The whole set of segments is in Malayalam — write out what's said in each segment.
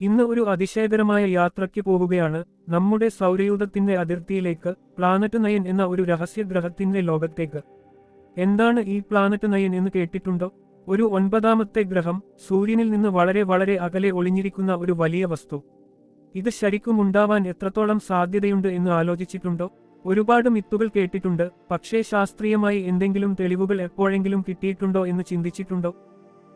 ഇന്ന് ഒരു അതിശയകരമായ യാത്രയ്ക്ക് പോവുകയാണ്. നമ്മുടെ സൗരയൂഥത്തിന്റെ അതിർത്തിയിലേക്ക് പ്ലാനറ്റ് നയൻ എന്ന ഒരു രഹസ്യ ഗ്രഹത്തിന്റെ ലോകത്തേക്ക്. എന്താണ് ഈ പ്ലാനറ്റ് നയൻ എന്ന് കേട്ടിട്ടുണ്ടോ? ഒരു ഒൻപതാമത്തെ ഗ്രഹം സൂര്യനിൽ നിന്ന് വളരെ വളരെ അകലെ ഒളിഞ്ഞിരിക്കുന്ന ഒരു വലിയ വസ്തു. ഇത് ശരിക്കും ഉണ്ടാവാൻ എത്രത്തോളം സാധ്യതയുണ്ട് എന്ന് ആലോചിച്ചിട്ടുണ്ടോ? ഒരുപാട് മിത്തുകൾ കേട്ടിട്ടുണ്ട് പക്ഷേ ശാസ്ത്രീയമായി എന്തെങ്കിലും തെളിവുകൾ എപ്പോഴെങ്കിലും കിട്ടിയിട്ടുണ്ടോ എന്ന് ചിന്തിച്ചിട്ടുണ്ടോ?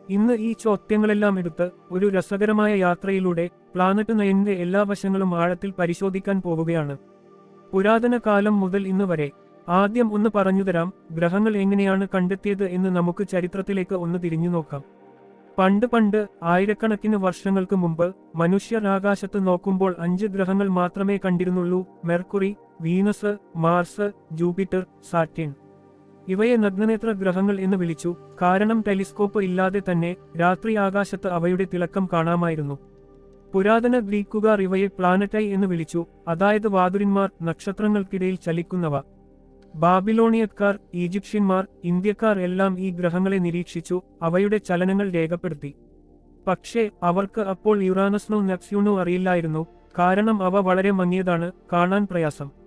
ഇന്ന് ഈ ചോദ്യങ്ങളെല്ലാം എടുത്ത് ഒരു രസകരമായ യാത്രയിലൂടെ പ്ലാനറ്റ് നയന്റെ എല്ലാ വശങ്ങളും ആഴത്തിൽ പരിശോധിക്കാൻ പോവുകയാണ്. പുരാതന കാലം മുതൽ ഇന്ന് വരെ ആദ്യം ഒന്ന് പറഞ്ഞുതരാം ഗ്രഹങ്ങൾ എങ്ങനെയാണ് കണ്ടെത്തിയത് എന്ന് നമുക്ക് ചരിത്രത്തിലേക്ക് ഒന്ന് തിരിഞ്ഞു നോക്കാം. പണ്ട് പണ്ട് ആയിരക്കണക്കിന് വർഷങ്ങൾക്ക് മുമ്പ് മനുഷ്യർ ആകാശത്ത് നോക്കുമ്പോൾ അഞ്ച് ഗ്രഹങ്ങൾ മാത്രമേ കണ്ടിരുന്നുള്ളൂ Mercury Venus Mars Jupiter Saturn. ഇവയെ നഗ്നനേത്ര ഗ്രഹങ്ങൾ എന്ന് വിളിച്ചു. കാരണം ടെലിസ്കോപ്പ് ഇല്ലാതെ തന്നെ രാത്രി ആകാശത്ത് അവയുടെ തിളക്കം കാണാമായിരുന്നു. പുരാതന ഗ്രീക്കുകാർ ഇവയെ പ്ലാനറ്റൈ എന്ന് വിളിച്ചു. അതായത് വാതുരന്മാർ നക്ഷത്രങ്ങൾക്കിടയിൽ ചലിക്കുന്നവ. ബാബിലോണിയക്കാർ ഈജിപ്ഷ്യന്മാർ ഇന്ത്യക്കാർ എല്ലാം ഈ ഗ്രഹങ്ങളെ നിരീക്ഷിച്ചു അവയുടെ ചലനങ്ങൾ രേഖപ്പെടുത്തി. പക്ഷേ അവർക്ക് അപ്പോൾ യുറാനസ്നോ നെപ്സ്യൂണോ അറിയില്ലായിരുന്നു. കാരണം അവ വളരെ മങ്ങിയതാണ് കാണാൻ പ്രയാസം.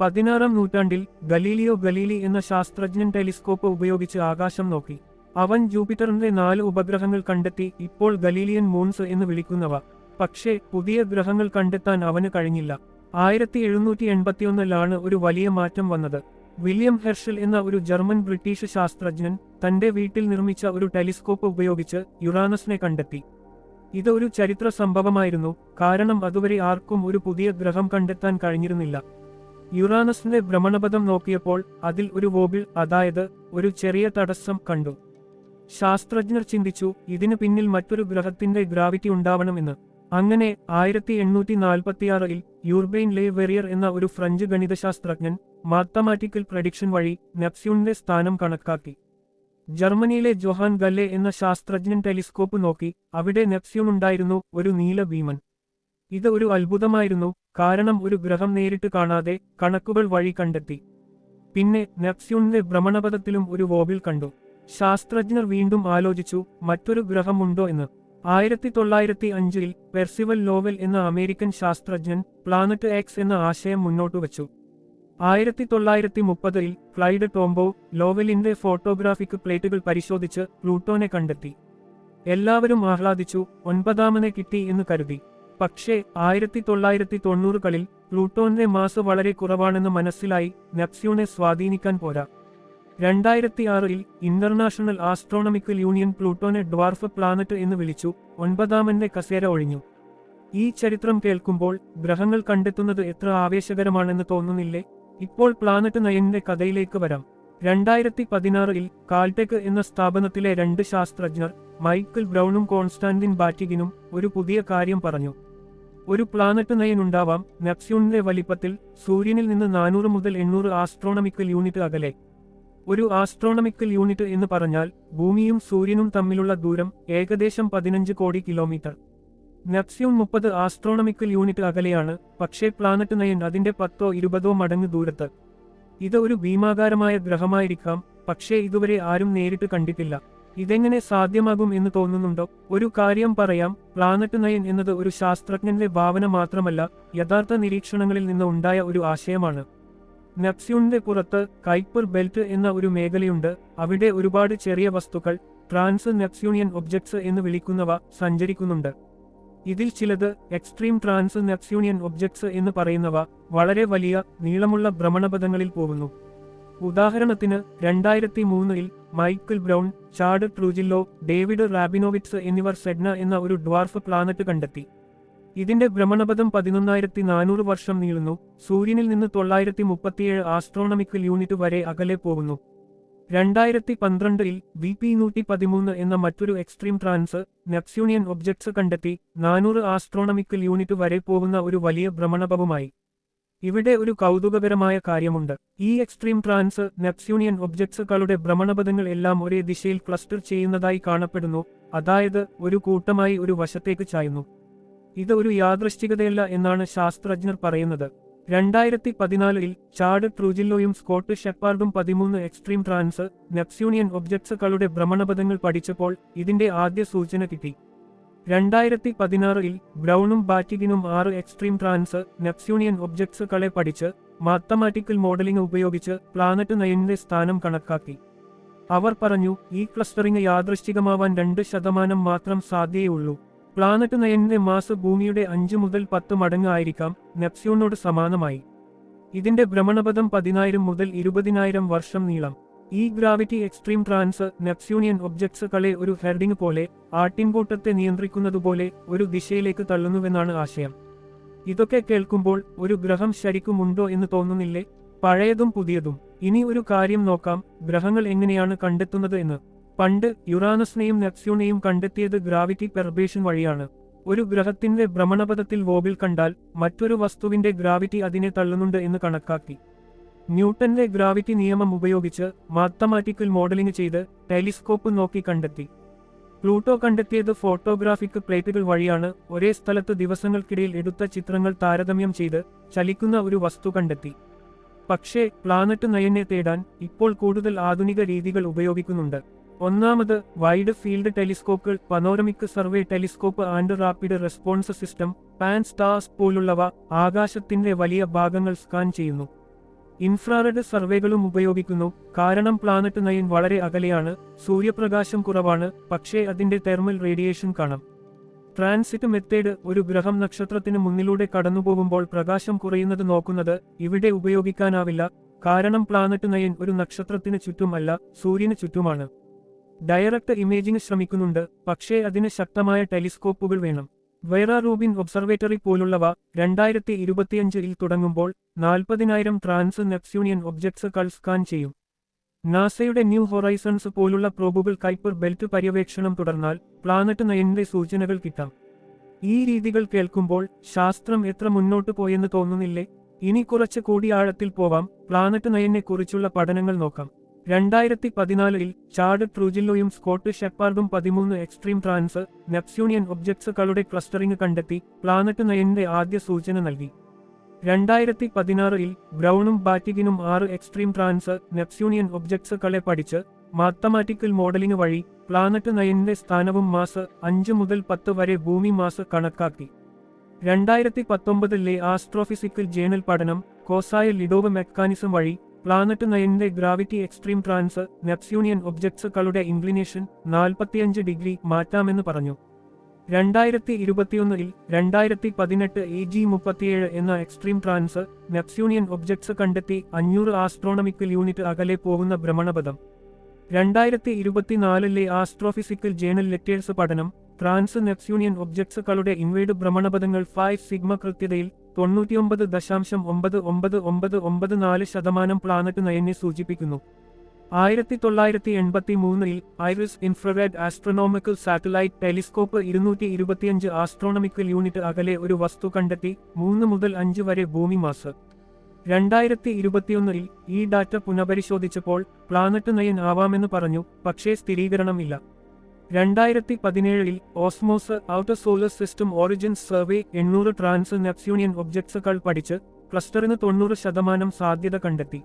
പതിനാറാം നൂറ്റാണ്ടിൽ ഗലീലിയോ ഗലീലി എന്ന ശാസ്ത്രജ്ഞൻ ടെലിസ്കോപ്പ് ഉപയോഗിച്ച് ആകാശം നോക്കി. അവൻ ജൂപ്പിറ്ററിന്റെ നാല് ഉപഗ്രഹങ്ങൾ കണ്ടെത്തി ഇപ്പോൾ ഗലീലിയൻ മൂൺസ് എന്ന് വിളിക്കുന്നവ. പക്ഷേ പുതിയ ഗ്രഹങ്ങൾ കണ്ടെത്താൻ അവന് കഴിഞ്ഞില്ല. ആയിരത്തി എഴുന്നൂറ്റി എൺപത്തിയൊന്നിലാണ് ഒരു വലിയ മാറ്റം വന്നത്. വില്യം ഹെർഷൽ എന്ന ഒരു ജർമ്മൻ ബ്രിട്ടീഷ് ശാസ്ത്രജ്ഞൻ തന്റെ വീട്ടിൽ നിർമ്മിച്ച ഒരു ടെലിസ്കോപ്പ് ഉപയോഗിച്ച് യുറാനസിനെ കണ്ടെത്തി. ഇത് ഒരു ചരിത്ര സംഭവമായിരുന്നു കാരണം അതുവരെ ആർക്കും ഒരു പുതിയ ഗ്രഹം കണ്ടെത്താൻ കഴിഞ്ഞിരുന്നില്ല. യുറാനസിന്റെ ഭ്രമണപഥം നോക്കിയപ്പോൾ അതിൽ ഒരു വോബിൾ അതായത് ഒരു ചെറിയ തടസ്സം കണ്ടു. ശാസ്ത്രജ്ഞർ ചിന്തിച്ചു ഇതിനു പിന്നിൽ മറ്റൊരു ഗ്രഹത്തിന്റെ ഗ്രാവിറ്റി ഉണ്ടാവണമെന്ന്. അങ്ങനെ ആയിരത്തി എണ്ണൂറ്റി നാൽപ്പത്തിയാറിൽ യൂർബെയിൻ ലെ വെറിയർ എന്ന ഒരു ഫ്രഞ്ച് ഗണിതശാസ്ത്രജ്ഞൻ മാത്തമാറ്റിക്കൽ പ്രഡിക്ഷൻ വഴി നെപ്സ്യൂണിന്റെ സ്ഥാനം കണക്കാക്കി. ജർമ്മനിയിലെ ജോഹാൻ ഗല്ലെ എന്ന ശാസ്ത്രജ്ഞൻ ടെലിസ്കോപ്പ് നോക്കി അവിടെ നെപ്സ്യൂൺ ഉണ്ടായിരുന്നു ഒരു നീല ഭീമൻ. ഇത് ഒരു അത്ഭുതമായിരുന്നു. കാരണം ഒരു ഗ്രഹം നേരിട്ട് കാണാതെ കണക്കുകൾ വഴി കണ്ടെത്തി. പിന്നെ നെപ്സ്യൂണിന്റെ ഭ്രമണപഥത്തിലും ഒരു വോബിൽ കണ്ടു. ശാസ്ത്രജ്ഞർ വീണ്ടും ആലോചിച്ചു മറ്റൊരു ഗ്രഹമുണ്ടോ എന്ന്. ആയിരത്തി തൊള്ളായിരത്തി അഞ്ചിൽ പെർസിവൽ ലോവൽ എന്ന അമേരിക്കൻ ശാസ്ത്രജ്ഞൻ പ്ലാനറ്റ് എക്സ് എന്ന ആശയം മുന്നോട്ട് വച്ചു. ആയിരത്തി തൊള്ളായിരത്തി മുപ്പതിൽ ഫ്ലൈഡ് ടോംബോ ലോവലിന്റെ ഫോട്ടോഗ്രാഫിക് പ്ലേറ്റുകൾ പരിശോധിച്ച് പ്ലൂട്ടോനെ കണ്ടെത്തി. എല്ലാവരും ആഹ്ലാദിച്ചു ഒൻപതാമനെ കിട്ടി എന്ന് കരുതി. പക്ഷേ ആയിരത്തി തൊള്ളായിരത്തി തൊണ്ണൂറുകളിൽ പ്ലൂട്ടോന്റെ മാസ് വളരെ കുറവാണെന്ന് മനസ്സിലായി നെപ്സ്യൂണെ സ്വാധീനിക്കാൻ പോരാ. രണ്ടായിരത്തി ആറിൽ ഇന്റർനാഷണൽ ആസ്ട്രോണമിക്കൽ യൂണിയൻ പ്ലൂട്ടോനെ ഡ്വാർഫ് പ്ലാനറ്റ് എന്ന് വിളിച്ചു ഒൻപതാമന്റെ കസേര ഒഴിഞ്ഞു. ഈ ചരിത്രം കേൾക്കുമ്പോൾ ഗ്രഹങ്ങൾ കണ്ടെത്തുന്നത് എത്ര ആവേശകരമാണെന്ന് തോന്നുന്നില്ലേ? ഇപ്പോൾ പ്ലാനറ്റ് നയന്റെ കഥയിലേക്ക് വരാം. രണ്ടായിരത്തി പതിനാറിൽ കാൽടെക് എന്ന സ്ഥാപനത്തിലെ രണ്ട് ശാസ്ത്രജ്ഞർ മൈക്കിൾ ബ്രൗണും കോൺസ്റ്റാന്റിൻ ബാറ്റിഗിനും ഒരു പുതിയ കാര്യം പറഞ്ഞു. ഒരു പ്ലാനറ്റ് നയൻ ഉണ്ടാവാം നെപ്സ്യൂണിന്റെ വലിപ്പത്തിൽ സൂര്യനിൽ നിന്ന് നാനൂറ് മുതൽ എണ്ണൂറ് ആസ്ട്രോണമിക്കൽ യൂണിറ്റ് അകലെ. ഒരു ആസ്ട്രോണമിക്കൽ യൂണിറ്റ് എന്ന് പറഞ്ഞാൽ ഭൂമിയും സൂര്യനും തമ്മിലുള്ള ദൂരം ഏകദേശം പതിനഞ്ച് കോടി കിലോമീറ്റർ നെപ്സ്യൂൺ മുപ്പത് ആസ്ട്രോണമിക്കൽ യൂണിറ്റ് അകലെയാണ് പക്ഷേ പ്ലാനറ്റ് നയൻ അതിന്റെ പത്തോ ഇരുപതോ മടങ്ങ് ദൂരത്ത്. ഇത് ഒരു ഭീമാകാരമായ ഗ്രഹമായിരിക്കാം പക്ഷേ ഇതുവരെ ആരും നേരിട്ട് കണ്ടിട്ടില്ല. ഇതെങ്ങനെ സാധ്യമാകും എന്ന് തോന്നുന്നുണ്ടോ? ഒരു കാര്യം പറയാം. പ്ലാനറ്റ് നയൻ എന്നത് ഒരു ശാസ്ത്രജ്ഞന്റെ ഭാവന മാത്രമല്ല യഥാർത്ഥ നിരീക്ഷണങ്ങളിൽ നിന്ന് ഉണ്ടായ ഒരു ആശയമാണ്. നെപ്സ്യൂണിന്റെ പുറത്ത് കൈപ്പർ ബെൽറ്റ് എന്ന ഒരു മേഖലയുണ്ട്. അവിടെ ഒരുപാട് ചെറിയ വസ്തുക്കൾ ട്രാൻസ് നെപ്സ്യൂണിയൻ ഒബ്ജക്ട്സ് എന്ന് വിളിക്കുന്നവ സഞ്ചരിക്കുന്നുണ്ട്. ഇതിൽ ചിലത് എക്സ്ട്രീം ട്രാൻസ് നെപ്സ്യൂണിയൻ ഒബ്ജക്ട്സ് എന്ന് പറയുന്നവ വളരെ വലിയ നീളമുള്ള ഭ്രമണപഥങ്ങളിൽ പോകുന്നു. ഉദാഹരണത്തിന് രണ്ടായിരത്തി മൂന്നിൽ Michael Brown Chad Trujillo David Rabinowitz എന്നിവർ സെഡ്ന എന്ന ഒരു ഡ്വാർഫ് പ്ലാനറ്റ് കണ്ടെത്തി. ഇതിന്റെ ഭ്രമണപഥം പതിനൊന്നായിരത്തി നാനൂറ് വർഷം നീളുന്നു സൂര്യനിൽ നിന്ന് തൊള്ളായിരത്തി മുപ്പത്തിയേഴ് ആസ്ട്രോണമിക്കൽ യൂണിറ്റ് വരെ അകലെ പോകുന്നു. രണ്ടായിരത്തി പന്ത്രണ്ടിൽ വി പി നൂറ്റി പതിമൂന്ന് എന്ന മറ്റൊരു എക്സ്ട്രീം ട്രാൻസ് നെപ്സ്യൂണിയൻ ഒബ്ജക്ട്സ് കണ്ടെത്തി നാനൂറ് ആസ്ട്രോണമിക്കൽ യൂണിറ്റ് വരെ പോകുന്ന ഒരു വലിയ ഭ്രമണപഥമായി ഇവിടെ ഒരു കൗതുകകരമായ കാര്യമുണ്ട്. ഈ എക്സ്ട്രീം ട്രാൻസ് നെപ്സ്യൂണിയൻ ഒബ്ജക്ട്സുകളുടെ ഭ്രമണപഥങ്ങൾ എല്ലാം ഒരേ ദിശയിൽ ക്ലസ്റ്റർ ചെയ്യുന്നതായി കാണപ്പെടുന്നു അതായത് ഒരു കൂട്ടമായി ഒരു വശത്തേക്ക് ചായുന്നു. ഇത് ഒരു യാദൃശ്ചികതയല്ല എന്നാണ് ശാസ്ത്രജ്ഞർ പറയുന്നത്. രണ്ടായിരത്തി പതിനാലിൽ ചാഡ് ട്രൂജില്ലോയും സ്കോട്ട് ഷെപ്പാർഡും പതിമൂന്ന് എക്സ്ട്രീം ട്രാൻസ് നെപ്സ്യൂണിയൻ ഒബ്ജക്ട്സുകളുടെ ഭ്രമണപഥങ്ങൾ പഠിച്ചപ്പോൾ ഇതിന്റെ ആദ്യ സൂചന കിട്ടി. രണ്ടായിരത്തി പതിനാറിൽ ബ്രൗണും ബാറ്റിഗിനും ആറ് എക്സ്ട്രീം ട്രാൻസ് നെപ്സ്യൂണിയൻ ഒബ്ജക്ട്സുകളെ പഠിച്ച് മാത്തമാറ്റിക്കൽ മോഡലിംഗ് ഉപയോഗിച്ച് പ്ലാനറ്റ് നയനിലെ സ്ഥാനം കണക്കാക്കി. അവർ പറഞ്ഞു ഈ ക്ലസ്റ്ററിംഗ് യാദൃശ്ചികമാവാൻ രണ്ട് ശതമാനം മാത്രം സാധ്യതയുള്ളൂ. പ്ലാനറ്റ് നയനിലെ മാസ് ഭൂമിയുടെ അഞ്ച് മുതൽ പത്ത് മടങ്ങ് ആയിരിക്കാം നെപ്സ്യൂണിനോട് സമാനമായി. ഇതിന്റെ ഭ്രമണപഥം പതിനായിരം മുതൽ ഇരുപതിനായിരം വർഷം നീളം. ഈ ഗ്രാവിറ്റി എക്സ്ട്രീം ട്രാൻസ് നെപ്സ്യൂണിയൻ ഒബ്ജക്ട്സുകളെ ഒരു ഹെർഡിംഗ് പോലെ ആട്ടിൻകൂട്ടത്തെ നിയന്ത്രിക്കുന്നതുപോലെ ഒരു ദിശയിലേക്ക് തള്ളുന്നുവെന്നാണ് ആശയം. ഇതൊക്കെ കേൾക്കുമ്പോൾ ഒരു ഗ്രഹം ശരിക്കുമുണ്ടോ എന്ന് തോന്നുന്നില്ലേ? പഴയതും പുതിയതും. ഇനി ഒരു കാര്യം നോക്കാം. ഗ്രഹങ്ങൾ എങ്ങനെയാണ് കണ്ടെത്തുന്നത് എന്ന്. പണ്ട് യുറാനസിനെയും നെപ്സ്യൂണെയും കണ്ടെത്തിയത് ഗ്രാവിറ്റി പെർബേഷൻ വഴിയാണ്. ഒരു ഗ്രഹത്തിന്റെ ഭ്രമണപഥത്തിൽ വോബിൽ കണ്ടാൽ മറ്റൊരു വസ്തുവിന്റെ ഗ്രാവിറ്റി അതിനെ തള്ളുന്നുണ്ട് എന്ന് കണക്കാക്കി. ന്യൂട്ടന്റെ ഗ്രാവിറ്റി നിയമം ഉപയോഗിച്ച് മാത്തമാറ്റിക്കൽ മോഡലിംഗ് ചെയ്ത് ടെലിസ്കോപ്പ് നോക്കി കണ്ടെത്തി. പ്ലൂട്ടോ കണ്ടെത്തിയത് ഫോട്ടോഗ്രാഫിക് പ്ലേറ്റുകൾ വഴിയാണ്. ഒരേ സ്ഥലത്ത് ദിവസങ്ങൾക്കിടയിൽ എടുത്ത ചിത്രങ്ങൾ താരതമ്യം ചെയ്ത് ചലിക്കുന്ന ഒരു വസ്തു കണ്ടെത്തി. പക്ഷേ പ്ലാനറ്റ് നയനെ തേടാൻ ഇപ്പോൾ കൂടുതൽ ആധുനിക രീതികൾ ഉപയോഗിക്കുന്നുണ്ട്. ഒന്നാമത് wide field ടെലിസ്കോപ്പുകൾ panoramic survey telescope and rapid response system Pan STARRS പോലുള്ളവ ആകാശത്തിന്റെ വലിയ ഭാഗങ്ങൾ സ്കാൻ ചെയ്യുന്നു. ഇൻഫ്രാറെഡ് സർവേകളും ഉപയോഗിക്കുന്നു. കാരണം പ്ലാനറ്റ് നയൻ വളരെ അകലെയാണ് സൂര്യപ്രകാശം കുറവാണ് പക്ഷേ അതിന്റെ തെർമൽ റേഡിയേഷൻ കാണാം. ട്രാൻസിറ്റ് മെത്തേഡ് ഒരു ഗ്രഹം നക്ഷത്രത്തിന് മുന്നിലൂടെ കടന്നുപോകുമ്പോൾ പ്രകാശം കുറയുന്നത് നോക്കുന്നത് ഇവിടെ ഉപയോഗിക്കാനാവില്ല. കാരണം പ്ലാനറ്റ് നയൻ ഒരു നക്ഷത്രത്തിന് ചുറ്റുമല്ല സൂര്യന് ചുറ്റുമാണ്. ഡയറക്റ്റ് ഇമേജിംഗ് ശ്രമിക്കുന്നുണ്ട് പക്ഷേ അതിന് ശക്തമായ ടെലിസ്കോപ്പുകൾ വേണം. വൈറ റൂബിൻ ഒബ്സർവേറ്ററി പോലുള്ളവ രണ്ടായിരത്തി ഇരുപത്തിയഞ്ചിൽ തുടങ്ങുമ്പോൾ നാൽപ്പതിനായിരം ട്രാൻസ് നെപ്സ്യൂണിയൻ ഒബ്ജക്ട്സ് കൾ സ്കാൻ ചെയ്യും. നാസയുടെ ന്യൂ ഹൊറൈസൺസ് പോലുള്ള പ്രോബുകൾ കൈപ്പർ ബെൽറ്റ് പര്യവേക്ഷണം തുടർന്നാൽ പ്ലാനറ്റ് നയനിന്റെ സൂചനകൾ കിട്ടാം. ഈ രീതികൾ കേൾക്കുമ്പോൾ ശാസ്ത്രം എത്ര മുന്നോട്ട് പോയെന്ന് തോന്നുന്നില്ലേ? ഇനി കുറച്ച് കൂടി ആഴത്തിൽ പോവാം. പ്ലാനറ്റ് നയനെക്കുറിച്ചുള്ള പഠനങ്ങൾ നോക്കാം. രണ്ടായിരത്തി പതിനാലിൽ ചാഡ് ട്രൂജില്ലോയും സ്കോട്ട് ഷെപ്പാർഡും പതിമൂന്ന് എക്സ്ട്രീം ട്രാൻസ് നെപ്സ്യൂണിയൻ ഒബ്ജക്ട്സുകളുടെ ക്ലസ്റ്ററിംഗ് കണ്ടെത്തി പ്ലാനറ്റ് നയന്റെ ആദ്യ സൂചന നൽകി. രണ്ടായിരത്തി പതിനാറിൽ ബ്രൗണും ബാറ്റിഗിനും ആറ് എക്സ്ട്രീം ട്രാൻസ് നെപ്സ്യൂണിയൻ ഒബ്ജക്ട്സുകളെ പഠിച്ച് മാത്തമാറ്റിക്കൽ മോഡലിംഗ് വഴി പ്ലാനറ്റ് നയന്റെ സ്ഥാനവും മാസ് അഞ്ച് മുതൽ പത്ത് വരെ ഭൂമി മാസ് കണക്കാക്കി. രണ്ടായിരത്തി പത്തൊമ്പതിലെ ആസ്ട്രോഫിസിക്കൽ ജേണൽ പഠനം കോസായ ലിഡോവ് മെക്കാനിസം വഴി പ്ലാനറ്റ് നയനിലെ ഗ്രാവിറ്റി എക്സ്ട്രീം ട്രാൻസ് നെപ്സ്യൂണിയൻ ഒബ്ജക്ട്സുകളുടെ ഇൻക്ലിനേഷൻ നാൽപ്പത്തിയഞ്ച് ഡിഗ്രി മാറ്റാമെന്ന് പറഞ്ഞു. രണ്ടായിരത്തി ഇരുപത്തിയൊന്നിൽ രണ്ടായിരത്തി പതിനെട്ട് എ ജി മുപ്പത്തിയേഴ് എന്ന എക്സ്ട്രീം ട്രാൻസ് നെപ്സ്യൂണിയൻ ഒബ്ജക്ട്സ് കണ്ടെത്തി അഞ്ഞൂറ് ആസ്ട്രോണമിക്കൽ യൂണിറ്റ് അകലെ പോകുന്ന ഭ്രമണപഥം. രണ്ടായിരത്തി ഇരുപത്തിനാലിലെ ആസ്ട്രോഫിസിക്കൽ ജേണൽ ലെറ്റേഴ്സ് പഠനം ട്രാൻസ് നെപ്സ്യൂണിയൻ ഒബ്ജക്ട്സുകളുടെ ഇൻവേഡ് ഭ്രമണപഥങ്ങൾ ഫൈവ് സിഗ്മ കൃത്യതയിൽ തൊണ്ണൂറ്റിയൊമ്പത് ദശാംശം ഒമ്പത് ഒമ്പത് ഒമ്പത് ഒമ്പത് നാല് ശതമാനം പ്ലാനറ്റ് നയനെ സൂചിപ്പിക്കുന്നു. ആയിരത്തി തൊള്ളായിരത്തി എൺപത്തി മൂന്നിൽ IRAS infrared astronomical satellite telescope ഇരുന്നൂറ്റി ഇരുപത്തിയഞ്ച് ആസ്ട്രോണമിക്കൽ യൂണിറ്റ് അകലെ ഒരു വസ്തു കണ്ടെത്തി മൂന്ന് മുതൽ അഞ്ച് വരെ ഭൂമി മാസ്. രണ്ടായിരത്തി ഇരുപത്തിയൊന്നിൽ ഈ ഡാറ്റ പുനഃപരിശോധിച്ചപ്പോൾ പ്ലാനറ്റ് നയൻ ആവാമെന്ന് പറഞ്ഞു പക്ഷേ സ്ഥിരീകരണമില്ല. രണ്ടായിരത്തി പതിനേഴിൽ ഓസ്മോസ് outer solar system origins survey എണ്ണൂറ് ട്രാൻസ് നെപ്സ്യൂണിയൻ ഒബ്ജക്ട്സുകൾ പഠിച്ച് ക്ലസ്റ്ററിന് തൊണ്ണൂറ് ശതമാനം സാധ്യത കണ്ടെത്തി.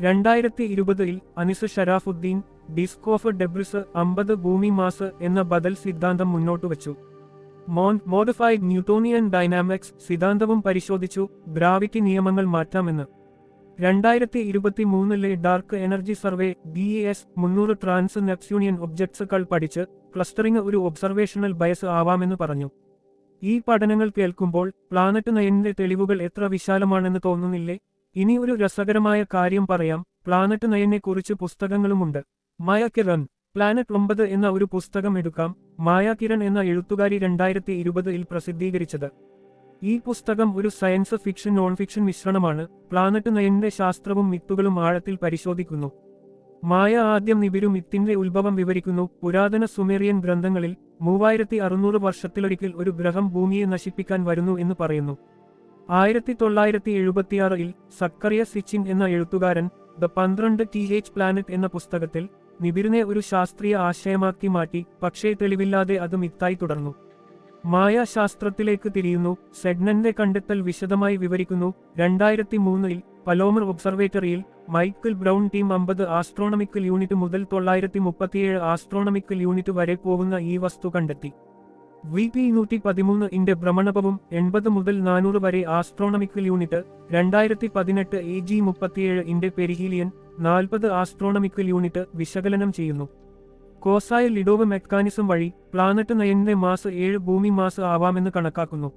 രണ്ടായിരത്തി ഇരുപതിൽ അനിസ് ഷരാഫുദ്ദീൻ ഡിസ്കോഫ് ഡെബ്രിസ് അമ്പത് ഭൂമി മാസ് എന്ന ബദൽ സിദ്ധാന്തം മുന്നോട്ട് വച്ചു. മോൺ മോഡിഫൈഡ് ന്യൂട്ടോണിയൻ ഡൈനാമിക്സ് സിദ്ധാന്തവും പരിശോധിച്ചു ഗ്രാവിറ്റി നിയമങ്ങൾ മാറ്റാമെന്ന്. രണ്ടായിരത്തി ഇരുപത്തി മൂന്നിലെ dark energy survey D S മുന്നൂറ് ട്രാൻസ് നെപ്സ്യൂണിയൻ ഒബ്ജക്ട്സുകൾ പഠിച്ച് ക്ലസ്റ്ററിംഗ് ഒരു ഒബ്സർവേഷണൽ ബയസ് ആവാമെന്ന് പറഞ്ഞു. ഈ പഠനങ്ങൾ കേൾക്കുമ്പോൾ പ്ലാനറ്റ് നയനിന്റെ തെളിവുകൾ എത്ര വിശാലമാണെന്ന് തോന്നുന്നില്ലേ? ഇനി ഒരു രസകരമായ കാര്യം പറയാം. പ്ലാനറ്റ് നയനെ കുറിച്ച് പുസ്തകങ്ങളുമുണ്ട്. മായ കിരൺ പ്ലാനറ്റ് ഒമ്പത് എന്ന ഒരു പുസ്തകം എടുക്കാം മായ കിരൺ എന്ന എഴുത്തുകാരി രണ്ടായിരത്തി ഇരുപതിൽ പ്രസിദ്ധീകരിച്ചത്. ഈ പുസ്തകം ഒരു സയൻസ് ഫിക്ഷൻ നോൺ ഫിക്ഷൻ മിശ്രണമാണ്. പ്ലാനറ്റ് നയന്റെ ശാസ്ത്രവും മിത്തുകളും ആഴത്തിൽ പരിശോധിക്കുന്നു. മായ ആദ്യം നിബിരു മിത്തിന്റെ ഉത്ഭവം വിവരിക്കുന്നു. പുരാതന സുമേറിയൻ ഗ്രന്ഥങ്ങളിൽ മൂവായിരത്തി അറുന്നൂറ് വർഷത്തിലൊരിക്കൽ ഒരു ഗ്രഹം ഭൂമിയെ നശിപ്പിക്കാൻ വരുന്നു എന്ന് പറയുന്നു. ആയിരത്തി തൊള്ളായിരത്തി എഴുപത്തിയാറിൽ സക്കറിയ സിച്ചിൻ എന്ന എഴുത്തുകാരൻ ദ പന്ത്രണ്ട് ടി എച്ച് പ്ലാനറ്റ് എന്ന പുസ്തകത്തിൽ നിബിരിനെ ഒരു ശാസ്ത്രീയ ആശയമാക്കി മാറ്റി പക്ഷേ തെളിവില്ലാതെ അത് മിത്തായി തുടർന്നു. മായാശാസ്ത്രത്തിലേക്ക് തിരിയുന്നു. സെഗ്നന്റെ കണ്ടെത്തൽ വിശദമായി വിവരിക്കുന്നു. രണ്ടായിരത്തി മൂന്നിൽ പലോമർ ഒബ്സർവേറ്ററിയിൽ മൈക്കിൾ ബ്രൗൺ ടീം അമ്പത് ആസ്ട്രോണമിക്കൽ യൂണിറ്റ് മുതൽ തൊള്ളായിരത്തി മുപ്പത്തിയേഴ് ആസ്ട്രോണമിക്കൽ യൂണിറ്റ് വരെ പോകുന്ന ഈ വസ്തു കണ്ടെത്തി. വി പി നൂറ്റി പതിമൂന്ന് ഇന്റെ ഭ്രമണപവും എൺപത് മുതൽ നാനൂറ് വരെ ആസ്ട്രോണമിക്കൽ യൂണിറ്റ് രണ്ടായിരത്തി പതിനെട്ട് എ ജി മുപ്പത്തിയേഴ് ഇന്റെ പെരിഹീലിയൻ നാൽപ്പത് ആസ്ട്രോണമിക്കൽ യൂണിറ്റ് വിശകലനം ചെയ്യുന്നു. കോസായ ലിഡോവ് മെക്കാനിസം വഴി പ്ലാനറ്റ് നയനിന്റെ മാസ് ഏഴ് ഭൂമി മാസ് ആവാമെന്ന് കണക്കാക്കുന്നു.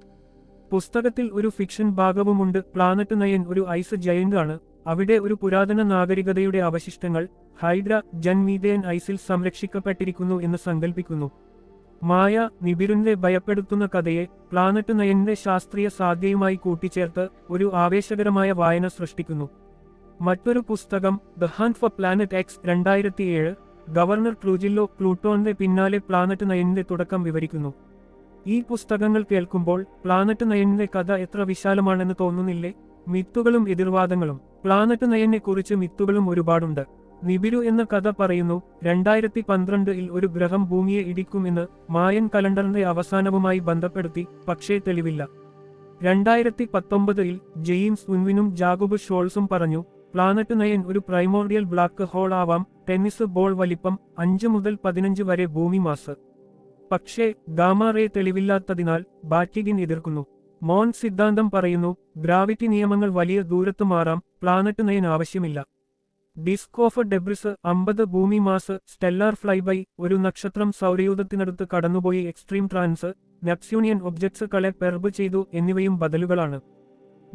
പുസ്തകത്തിൽ ഒരു ഫിക്ഷൻ ഭാഗവുമുണ്ട്. പ്ലാനറ്റ് നയൻ ഒരു ഐസ് ജയന്റ് ആണ്. അവിടെ ഒരു പുരാതന നാഗരികതയുടെ അവശിഷ്ടങ്ങൾ ഹൈഡ്ര ജൻമീതയൻ ഐസിൽ സംരക്ഷിക്കപ്പെട്ടിരിക്കുന്നു എന്ന് സങ്കല്പിക്കുന്നു മായ നിബിരുന്റെ ഭയപ്പെടുത്തുന്ന കഥയെ പ്ലാനറ്റ് നയന്റെ ശാസ്ത്രീയ സാധ്യയുമായി കൂട്ടിച്ചേർത്ത് ഒരു ആവേശകരമായ വായന സൃഷ്ടിക്കുന്നു. മറ്റൊരു പുസ്തകം the hunt for planet X രണ്ടായിരത്തിയേഴ് ഗവർണർ ട്രൂജില്ലോ പ്ലൂട്ടോണിന്റെ പിന്നാലെ പ്ലാനറ്റ് നയനിന്റെ തുടക്കം വിവരിക്കുന്നു. ഈ പുസ്തകങ്ങൾ കേൾക്കുമ്പോൾ പ്ലാനറ്റ് നയനിന്റെ കഥ എത്ര വിശാലമാണെന്ന് തോന്നുന്നില്ലേ? മിത്തുകളും എതിർവാദങ്ങളും. പ്ലാനറ്റ് നയനെ കുറിച്ച് മിത്തുകളും ഒരുപാടുണ്ട്. നിബിരു എന്ന കഥ പറയുന്നു രണ്ടായിരത്തി പന്ത്രണ്ടിൽ ഒരു ഗ്രഹം ഭൂമിയെ ഇടിക്കുമെന്ന് മായൻ കലണ്ടറിന്റെ അവസാനവുമായി ബന്ധപ്പെടുത്തി പക്ഷേ തെളിവില്ല. രണ്ടായിരത്തി പത്തൊമ്പതിൽ ജെയിംസ് ഉൻവിനും ജാഗുബ് ഷോൾസും പറഞ്ഞു പ്ലാനറ്റ് നയൻ ഒരു പ്രൈമോർഡിയൽ ബ്ലാക്ക് ഹോൾ ആവാം ടെന്നിസ് ബോൾ വലിപ്പം അഞ്ച് മുതൽ പതിനഞ്ച് വരെ ഭൂമി മാസ്. പക്ഷേ ഗാമ തെളിവില്ലാത്തതിനാൽ ബാറ്റിഗിൻ എതിർക്കുന്നു. മോൺ സിദ്ധാന്തം പറയുന്നു ഗ്രാവിറ്റി നിയമങ്ങൾ വലിയ ദൂരത്ത് മാറാം പ്ലാനറ്റ് നയൻ ആവശ്യമില്ല. ഡിസ്ക് ഓഫ് ഡെബ്രിസ് അമ്പത് ഭൂമി മാസ് സ്റ്റെല്ലാർ ഫ്ലൈബൈ ഒരു നക്ഷത്രം സൗരയൂഥത്തിനടുത്ത് കടന്നുപോയി എക്സ്ട്രീം ട്രാൻസ് നെപ്സ്യൂണിയൻ ഒബ്ജക്ട്സുകളെ പെർബ് ചെയ്തു എന്നിവയും ബദലുകളാണ്.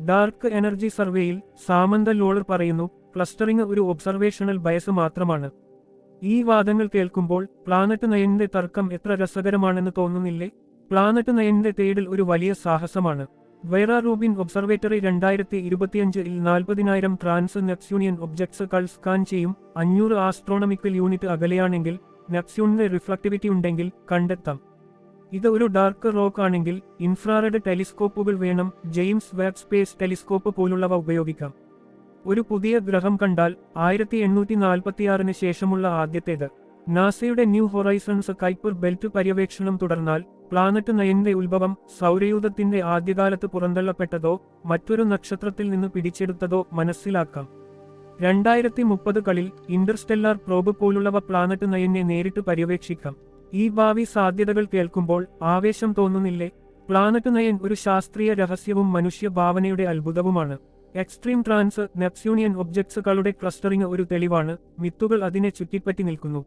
ഡാർക്ക് എനർജി സർവേയിൽ സാമന്ത ലോളർ പറയുന്നു ക്ലസ്റ്ററിംഗ് ഒരു ഒബ്സർവേഷണൽ ബയസ് മാത്രമാണ്. ഈ വാദങ്ങൾ കേൾക്കുമ്പോൾ പ്ലാനറ്റ് നയനിന്റെ തർക്കം എത്ര രസകരമാണെന്ന് തോന്നുന്നില്ലേ? പ്ലാനറ്റ് നയനിന്റെ തേടിൽ ഒരു വലിയ സാഹസമാണ്. വൈറ റൂബിൻ ഒബ്സർവേറ്ററി രണ്ടായിരത്തി ഇരുപത്തിയഞ്ചിൽ നാൽപ്പതിനായിരം ട്രാൻസ് നെപ്സ്യൂണിയൻ ഒബ്ജക്ട്സുകൾ സ്കാൻ ചെയ്യും അഞ്ഞൂറ് ആസ്ട്രോണമിക്കൽ യൂണിറ്റ് അകലെയാണെങ്കിൽ നെപ്സ്യൂണിന്റെ റിഫ്ലക്ടിവിറ്റി ഉണ്ടെങ്കിൽ കണ്ടെത്താം. ഇത് ഒരു ഡാർക്ക് റോക്ക് ആണെങ്കിൽ ഇൻഫ്രാറെഡ് ടെലിസ്കോപ്പുകൾ വേണം ജെയിംസ് വെബ് സ്പേസ് ടെലിസ്കോപ്പ് പോലുള്ളവ ഉപയോഗിക്കാം. ഒരു പുതിയ ഗ്രഹം കണ്ടാൽ ആയിരത്തി എണ്ണൂറ്റി നാൽപ്പത്തിയാറിന് ശേഷമുള്ള ആദ്യത്തേത്. നാസയുടെ ന്യൂ ഹൊറൈസൺസ് കൈപ്പർ ബെൽറ്റ് പര്യവേക്ഷണം തുടർന്നാൽ പ്ലാനറ്റ് നയന്റെ ഉത്ഭവം സൗരയൂഥത്തിന്റെ ആദ്യകാലത്ത് പുറന്തള്ളപ്പെട്ടതോ മറ്റൊരു നക്ഷത്രത്തിൽ നിന്ന് പിടിച്ചെടുത്തതോ മനസ്സിലാക്കാം. രണ്ടായിരത്തി മുപ്പതുകളിൽ ഇന്റർസ്റ്റെല്ലാർ പ്രോബ് പോലുള്ളവ പ്ലാനറ്റ് നയനെ നേരിട്ട് പര്യവേക്ഷിക്കാം. ഈ ഭാവി സാധ്യതകൾ കേൾക്കുമ്പോൾ ആവേശം തോന്നുന്നില്ലേ? പ്ലാനറ്റ് നയൻ ഒരു ശാസ്ത്രീയ രഹസ്യവും മനുഷ്യ ഭാവനയുടെ അത്ഭുതവുമാണ്. എക്സ്ട്രീം ട്രാൻസ് നെപ്സ്യൂണിയൻ ഒബ്ജക്ട്സുകളുടെ ക്ലസ്റ്ററിംഗ് ഒരു തെളിവാണ്. മിത്തുകൾ അതിനെ ചുറ്റിപ്പറ്റി നിൽക്കുന്നു.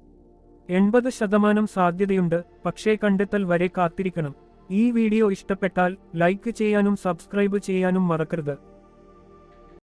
എൺപത് ശതമാനം സാധ്യതയുണ്ട്. പക്ഷേ കണ്ടെത്തൽ വരെ കാത്തിരിക്കണം. ഈ വീഡിയോ ഇഷ്ടപ്പെട്ടാൽ ലൈക്ക് ചെയ്യാനും സബ്സ്ക്രൈബ് ചെയ്യാനും മറക്കരുത്.